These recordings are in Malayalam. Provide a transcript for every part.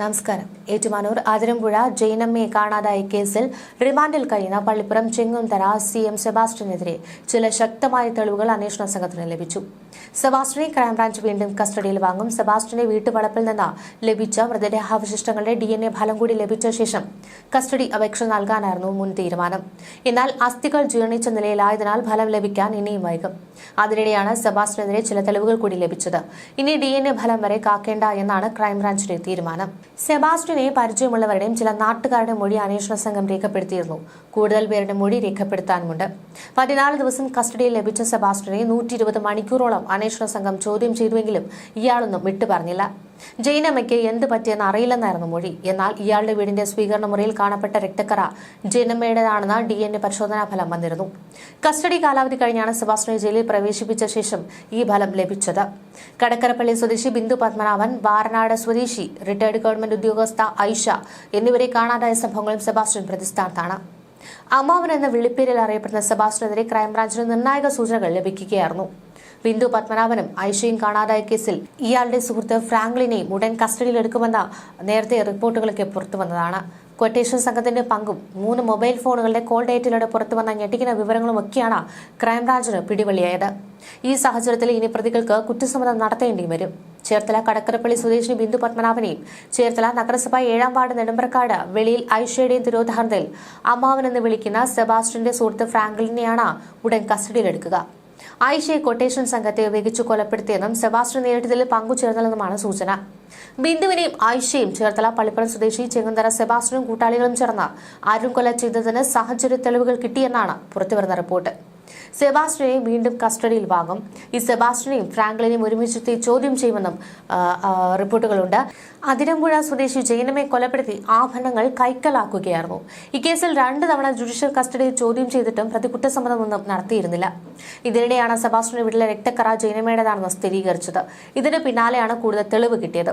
നമസ്കാരം. ഏറ്റുമാനൂർ അതിരമ്പുഴ ജൈനമ്മയെ കാണാതായ കേസിൽ റിമാൻഡിൽ കഴിയുന്ന പള്ളിപ്പുറം ചെങ്ങുംതറ സി എം സെബാസ്റ്റിനെതിരെ ചില ശക്തമായ തെളിവുകൾ അന്വേഷണ സംഘത്തിന് ലഭിച്ചു. സെബാസ്റ്റിനെ ക്രൈംബ്രാഞ്ച് വീണ്ടും കസ്റ്റഡിയിൽ വാങ്ങും. സെബാസ്റ്റിനെ വീട്ടുവളപ്പിൽ നിന്ന് ലഭിച്ച മൃതദേഹാവശിഷ്ടങ്ങളുടെ ഡി എൻ എ ഫലം കൂടി ലഭിച്ച ശേഷം കസ്റ്റഡി അപേക്ഷ നൽകാനായിരുന്നു മുൻ തീരുമാനം. എന്നാൽ അസ്ഥികൾ ജീർണിച്ച നിലയിലായതിനാൽ ഫലം ലഭിക്കാൻ ഇനിയും വൈകും. അതിനിടെയാണ് സെബാസ്റ്റിനെതിരെ ചില തെളിവുകൾ കൂടി ലഭിച്ചത്. ഇനി ഡി എൻ എ ഫലം വരെ കാക്കേണ്ട എന്നാണ് ക്രൈംബ്രാഞ്ചിന്റെ തീരുമാനം. സെബാസ്റ്റ്യനെ പരിചയമുള്ളവരുടെയും ചില നാട്ടുകാരുടെ മൊഴി അന്വേഷണ സംഘം രേഖപ്പെടുത്തിയിരുന്നു. കൂടുതൽ പേരുടെ മൊഴി രേഖപ്പെടുത്താനുമുണ്ട്. പതിനാല് ദിവസം കസ്റ്റഡിയിൽ ലഭിച്ച സെബാസ്റ്റ്യനെ നൂറ്റി മണിക്കൂറോളം അന്വേഷണ സംഘം ചോദ്യം ചെയ്തുവെങ്കിലും ഇയാളൊന്നും വിട്ടുപറഞ്ഞില്ല. ജൈനമ്മയ്ക്ക് എന്ത് പറ്റിയെന്ന് അറിയില്ലെന്നായിരുന്നു മൊഴി. എന്നാൽ ഇയാളുടെ വീടിന്റെ സ്വീകരണ മുറിയിൽ കാണപ്പെട്ട രക്തക്കറ ജൈനമ്മയുടേതാണെന്ന് ഡി എൻ എ പരിശോധനാ ഫലം വന്നിരുന്നു. കസ്റ്റഡി കാലാവധി കഴിഞ്ഞാണ് സെബാസ്റ്റ്യനെ ജയിലിൽ പ്രവേശിപ്പിച്ച ശേഷം ഈ ഫലം ലഭിച്ചത്. കടക്കരപ്പള്ളി സ്വദേശി ബിന്ദു പത്മനാഭൻ വാരനാട് സ്വദേശി റിട്ടയർഡ് ഗവൺമെന്റ് ഉദ്യോഗസ്ഥ ഐഷ എന്നിവരെ കാണാതായ സംഭവങ്ങളും സെബാസ്റ്റ്യൻ പ്രതിസ്ഥാനത്താണ്. അമ്മാവൻ എന്ന വിളിപ്പേരിൽ അറിയപ്പെടുന്ന സെബാസ്റ്റ്യനെതിരെ ക്രൈംബ്രാഞ്ചിന് നിർണായക സൂചനകൾ ലഭിക്കുകയായിരുന്നു. ബിന്ദു പത്മനാഭനും ഐഷയും കാണാതായ കേസിൽ ഇയാളുടെ സുഹൃത്ത് ഫ്രാങ്ക്ലിനെയും ഉടൻ കസ്റ്റഡിയിലെടുക്കുമെന്ന നേരത്തെ റിപ്പോർട്ടുകളൊക്കെ പുറത്തുവന്നതാണ് ക്വട്ടേഷൻ സംഘത്തിന്റെ പങ്കും മൂന്ന് മൊബൈൽ ഫോണുകളുടെ കോൾ ഡേറ്റിലൂടെ പുറത്തുവന്ന ഞെട്ടിക്കുന്ന വിവരങ്ങളും ഒക്കെയാണ് ക്രൈംബ്രാഞ്ചിന് പിടിവള്ളിയായത്. ഈ സാഹചര്യത്തിൽ ഇനി പ്രതികൾക്ക് കുറ്റസമ്മതം നടത്തേണ്ടി വരും. ചേർത്തല കടക്കരപ്പള്ളി സ്വദേശിനി ബിന്ദു പത്മനാഭനെയും ചേർത്തല നഗരസഭ ഏഴാം വാർഡ് നെടുമ്പറക്കാട് വെളിയിൽ ഐഷയുടെയും തിരോധാരണത്തിൽ അമ്മാവൻ എന്ന് വിളിക്കുന്ന സെബാസ്റ്റ്യന്റെ സുഹൃത്ത് ഫ്രാങ്ക്ലിനെയാണ് ഉടൻ കസ്റ്റഡിയിലെടുക്കുക. ആയിഷയെ കൊട്ടേഷൻ സംഘത്തെ ഉപയോഗിച്ച് കൊലപ്പെടുത്തിയെന്നും സെബാസ്റ്റ്യൻ നേരിട്ടതിൽ പങ്കുചേർന്നതെന്നുമാണ് സൂചന. ബിന്ദുവിനെയും ആയിഷയും ചേർത്തല പള്ളിപ്പുറം സ്വദേശി ചെങ്ങന്തര സെബാസ്റ്റ്യനും കൂട്ടാളികളും ചേർന്ന് ആരും കൊല ചെയ്തതിന് സാഹചര്യ തെളിവുകൾ കിട്ടിയെന്നാണ് പുറത്തുവരുന്ന റിപ്പോർട്ട്. സെബാസ്റ്റ്യനെ വീണ്ടും കസ്റ്റഡിയിൽ വാങ്ങും. ഈ സെബാസ്റ്റിനെയും ഫ്രാങ്ക്ലിനെയും ഒരുമിച്ചെത്തി ചോദ്യം ചെയ്യുമെന്നും റിപ്പോർട്ടുകളുണ്ട്. അതിരമ്പുഴ സ്വദേശി ജൈനമെ കൊലപ്പെടുത്തി ആഭരണങ്ങൾ കൈക്കലാക്കുകയായിരുന്നു. ഈ കേസിൽ രണ്ട് തവണ ജുഡീഷ്യൽ കസ്റ്റഡിയിൽ ചോദ്യം ചെയ്തിട്ടും പ്രതി കുറ്റസമ്മതമൊന്നും നടത്തിയിരുന്നില്ല. ഇതിനിടെയാണ് സെബാസ്റ്റിന് വീട്ടിലെ രക്തക്കറ ജൈനമയുടേതാണെന്ന് സ്ഥിരീകരിച്ചത്. ഇതിന് പിന്നാലെയാണ് കൂടുതൽ തെളിവ് കിട്ടിയത്.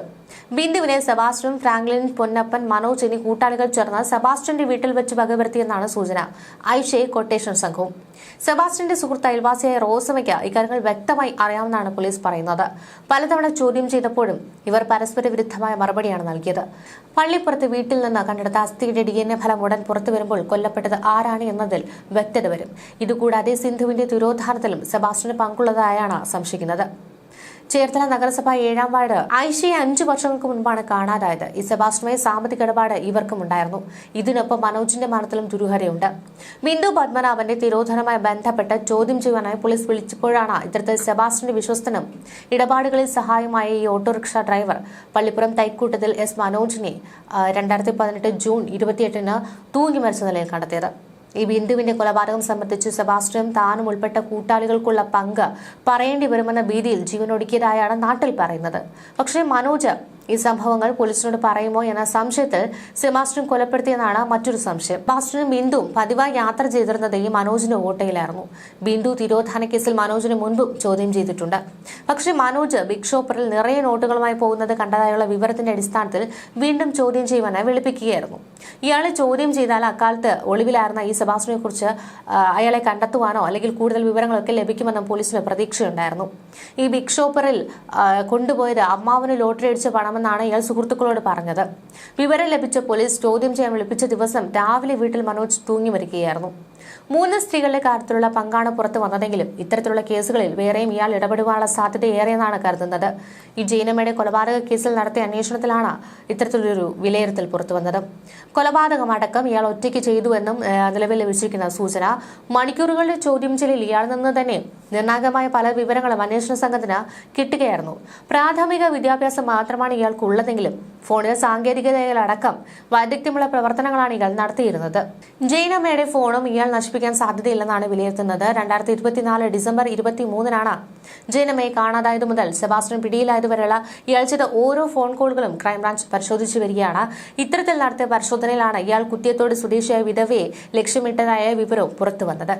ബിന്ദുവിനെ സെബാസ്റ്റ്യൻ ഫ്രാങ്ക്ലിൻ പൊന്നപ്പൻ മനോജ് എന്നീ കൂട്ടാളികൾ ചേർന്ന് സെബാസ്റ്റ്യന്റെ വീട്ടിൽ വെച്ച് വകവരുത്തിയെന്നാണ് സൂചന. ഐഷയെ കൊട്ടേഷൻ സംഘവും. സെബാസ്റ്റ്യന്റെ സുഹൃത്ത് അയൽവാസിയായ റോസമയ്ക്ക് ഇക്കാര്യങ്ങൾ വ്യക്തമായി അറിയാമെന്നാണ് പോലീസ് പറയുന്നത്. പലതവണ ചോദ്യം ചെയ്തപ്പോഴും ഇവർ പരസ്പര വിരുദ്ധമായ മറുപടിയാണ് നൽകിയത്. പള്ളിപ്പുറത്ത് വീട്ടിൽ നിന്ന് കണ്ടെടുത്ത അസ്ഥിയുടെ ഡി എൻ എ ഫലം ഉടൻ പുറത്തു വരുമ്പോൾ കൊല്ലപ്പെട്ടത് ആരാണ് എന്നതിൽ വ്യക്തത വരും. ഇതുകൂടാതെ സിന്ധുവിന്റെ തിരോധാനത്തിലും സെബാസ്റ്റ്യന് പങ്കുള്ളതായാണ് സംശയിക്കുന്നത്. ചേർത്തല നഗരസഭ ഏഴാം വാർഡ് ഐഷയെ അഞ്ചു വർഷങ്ങൾക്ക് മുൻപാണ് കാണാതായത്. ഈ സെബാസ്റ്റുമായി സാമ്പത്തിക ഇടപാട് ഇവർക്കും ഉണ്ടായിരുന്നു. ഇതിനൊപ്പം മനോജിന്റെ മരണത്തിലും ദുരൂഹതയുണ്ട്. ബിന്ദു പത്മനാഭന്റെ തിരോധനവുമായി ബന്ധപ്പെട്ട് ചോദ്യം ചെയ്യാനായി പോലീസ് വിളിച്ചപ്പോഴാണ് ഇത്തരത്തിൽ സെബാസ്റ്റിന്റെ വിശ്വസ്തനും ഇടപാടുകളിൽ സഹായമായ ഈ ഓട്ടോറിക്ഷ ഡ്രൈവർ. പള്ളിപ്പുറം തൈക്കൂട്ടത്തിൽ എസ് മനോജിനെ രണ്ടായിരത്തി പതിനെട്ട് ജൂൺ ഇരുപത്തിയെട്ടിന് തൂങ്ങി മരിച്ച നിലയിൽ കണ്ടെത്തിയത്. ഈ ബിന്ദുവിന്റെ കൊലപാതകം സംബന്ധിച്ച് സെബാസ്റ്റ്യനും താനും ഉൾപ്പെട്ട കൂട്ടാളികൾക്കുള്ള പങ്ക് പറയേണ്ടി വരുമെന്ന ഭീതിയിൽ ജീവനൊടുക്കിയതായാണ് നാട്ടിൽ പറയുന്നത്. പക്ഷേ മനോജ് ഈ സംഭവങ്ങൾ പോലീസിനോട് പറയുമോ എന്ന സംശയത്തിൽ സെബാസ്റ്റ്യൻ കൊലപ്പെടുത്തിയെന്നാണ് മറ്റൊരു സംശയം. സെബാസ്റ്റ്യനും ബിന്ദുവും പതിവായി യാത്ര ചെയ്തിരുന്നത് ഈ മനോജിന്റെ ഓട്ടയിലായിരുന്നു. ബിന്ദു തിരോധാന കേസിൽ മനോജിന് മുൻപും ചോദ്യം ചെയ്തിട്ടുണ്ട്. പക്ഷേ മനോജ് ബിഗ് ഷോപ്പറിൽ നിറയെ നോട്ടുകളുമായി പോകുന്നത് കണ്ടതായുള്ള വിവരത്തിന്റെ അടിസ്ഥാനത്തിൽ വീണ്ടും ചോദ്യം ചെയ്യുവാനായി വിളിപ്പിക്കുകയായിരുന്നു. ഇയാളെ ചോദ്യം ചെയ്താൽ അക്കാലത്ത് ഒളിവിലായിരുന്ന ഈ സെബാസ്റ്റിനെ കുറിച്ച് അയാളെ കണ്ടെത്തുവാനോ അല്ലെങ്കിൽ കൂടുതൽ വിവരങ്ങളൊക്കെ ലഭിക്കുമെന്നും പോലീസിന് പ്രതീക്ഷയുണ്ടായിരുന്നു. ഈ ബിഗ് ഷോപ്പറിൽ കൊണ്ടുപോയത് അമ്മാവിന് ലോട്ടറി അടിച്ച പണമെന്നാണ് ഇയാൾ സുഹൃത്തുക്കളോട് പറഞ്ഞത്. വിവരം ലഭിച്ച പോലീസ് ചോദ്യം ചെയ്യാൻ വിളിപ്പിച്ച ദിവസം രാവിലെ വീട്ടിൽ മനോജ് തൂങ്ങി മരിക്കുകയായിരുന്നു മൂന്ന് സ്ത്രീകളുടെ കാര്യത്തിലുള്ള പങ്കാണ് പുറത്തു വന്നതെങ്കിലും ഇത്തരത്തിലുള്ള കേസുകളിൽ വേറെയും ഇയാൾ ഇടപെടുവാനുള്ള സാധ്യത ഏറെയെന്നാണ് കരുതുന്നത്. ഈ ജൈനമ്മയുടെ കൊലപാതക കേസിൽ നടത്തിയ അന്വേഷണത്തിലാണ് ഇത്തരത്തിലൊരു വിലയിരുത്തൽ പുറത്തു വന്നത്. കൊലപാതകമടക്കം ഇയാൾ ഒറ്റയ്ക്ക് ചെയ്തുവെന്നും നിലവിൽ ലഭിച്ചിരിക്കുന്ന സൂചന. മണിക്കൂറുകളുടെ ചോദ്യം ചെയ്യലിൽ ഇയാൾ നിന്ന് തന്നെ നിർണായകമായ പല വിവരങ്ങളും അന്വേഷണ സംഘത്തിന് കിട്ടുകയായിരുന്നു. പ്രാഥമിക വിദ്യാഭ്യാസം മാത്രമാണ് ഇയാൾക്കുള്ളതെങ്കിലും ഫോണിലെ സാങ്കേതികതയിലടക്കം വൈദഗ്ധ്യമുള്ള പ്രവർത്തനങ്ങളാണ് ഇയാൾ നടത്തിയിരുന്നത്. ജൈനമ്മയുടെ ഫോണും ഇയാൾ നശിപ്പിക്കാൻ സാധ്യതയില്ലെന്നാണ് വിലയിരുത്തുന്നത്. രണ്ടായിരത്തി ഇരുപത്തിനാല് ഡിസംബർ ഇരുപത്തി മൂന്നിനാണ് ജയനമയെ കാണാതായത് മുതൽ സെബാസ്റ്റ്യൻ പിടിയിലായതുവരെയുള്ള ഇയാൾ ചെയ്ത ഓരോ ഫോൺ കോളുകളും ക്രൈംബ്രാഞ്ച് പരിശോധിച്ചു വരികയാണ്. ഇത്തരത്തിൽ നടത്തിയ പരിശോധനയിലാണ് ഇയാൾ കുത്തിയത്തോട് സ്വദേശിയായ വിധവയെ ലക്ഷ്യമിട്ടതായ വിവരവും പുറത്തുവന്നത്.